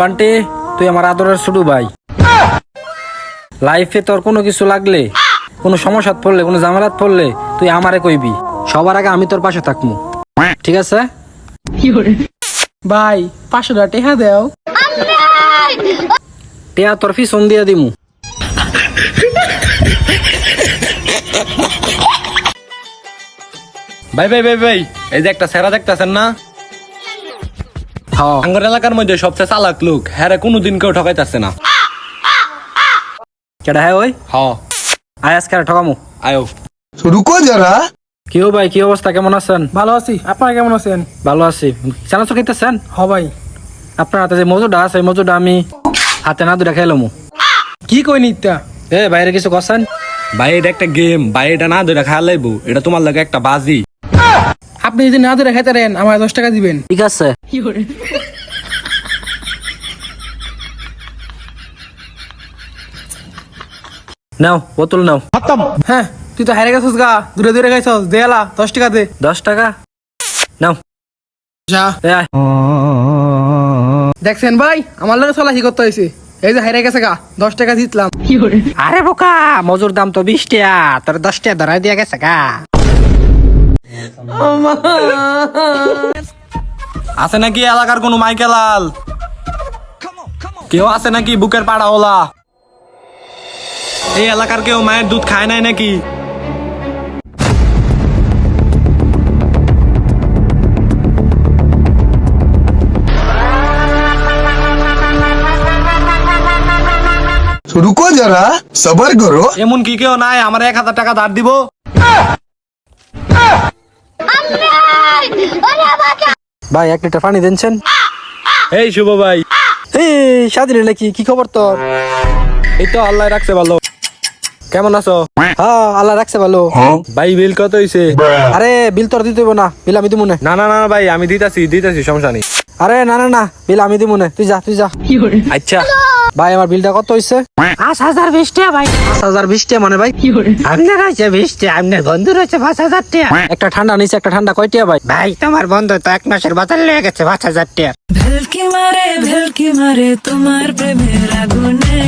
বান্টি তুই আমার আদরের ছোট ভাই। লাইফে তোর কোনো কিছু লাগলে কোনো সমস্যাত পড়লে কোনো ঝামেলাত পড়লে তুই আমারে কইবি। সবার আগে আমি তোর পাশে থাকব ঠিক আছে? ভাই টাকা টেহা দেও। টেয়া তোর ফিসন দিয়ে দিমু। ভাই ভাই ভাই ভাই এই যে একটা সেরা দেখতেছেন না? হ্যাঁ। আঙ্গর এলাকার মধ্যে সবচেয়ে চালাক লোক হ্যাঁ কোনোদিন কেউ ঠকাইতেছে না। কেডা হ্যাঁ ওই? হ আয় আজকে ঠকামু। আয়ো। রুকো যারা। কি হো ভাই কি অবস্থা কেমন আছেন? ভালো আছি আপনারা কেমন আছেন? ভালো আছি। চানাচু খেতেছেন হ ভাই। আপনার হাতে যে মজুটা আছে মজুডা আমি হাতে না দুটা খেলামু কি কই নিত্যা এ বাইরে কিছু কসেন ভাই একটা গেম ভাই না দুটা খাওয়া লাগবো এটা তোমার লাগে একটা বাজি। আপনি যদি না ধরে খাইতে পারেন আমার দশ টাকা দিবেন। ঠিক আছে। নাও বোতল নাও। হ্যাঁ তুই তো হারে গেছিস গা দূরে দূরে খাইছস দেয়ালা দশ টাকা দে। দশ টাকা? নাও। যা। দেখছেন ভাই আমার লোক চলা করতে হয়েছে এই যে হারে গেছে গা দশ টাকা জিতলাম। আরে বোকা মজুর দাম তো বিশ টাকা তোর দশ টাকা ধরাই দিয়া গেছে গা। আছে নাকি এলাকার কোনো মাইকেলাল কেউ আছে নাকি বুকের পাড়া ওলা এই এলাকার কেউ মায়ের দুধ খায় নাই নাকি? রুকো যারা সবার করো। এমন কি কেউ নাই আমার এক হাজার টাকা ধার দিব? ভাই এক লিটার পানি দিনছেন? এই শুভ ভাই। এই স্বাধীন নাকি কি খবর তোর? এই তো আল্লাহ রাখছে ভালো। কেমন আছো? হ্যাঁ আল্লাহ রাখছে ভালো। ভাই বিল কত হইছে? আরে বিল তোর দিতে না বিল আমি দিব না। না না না না, ভাই আমি দিতাছি দিতাছি সমস্যা নেই। আরে না না না বিল আমি দিব না তুই যা তুই যা। আচ্ছা। ভাই আমার বিলটা কত হইছে? পাঁচ হাজার বিশ টাকা ভাই। পাঁচ হাজার বিশ টাকা মানে ভাই? আপনার আছে বিশ টাকা আপনার বন্ধু রয়েছে পাঁচ হাজার টাকা। একটা ঠান্ডা নিচে একটা ঠান্ডা কয়টিয়া ভাই? ভাই তোমার বন্ধু তো এক মাসের বাজার লেগে গেছে পাঁচ হাজার টাকা। ভেলকি মারে ভেলকি মারে তোমার প্রেমের আগুনে।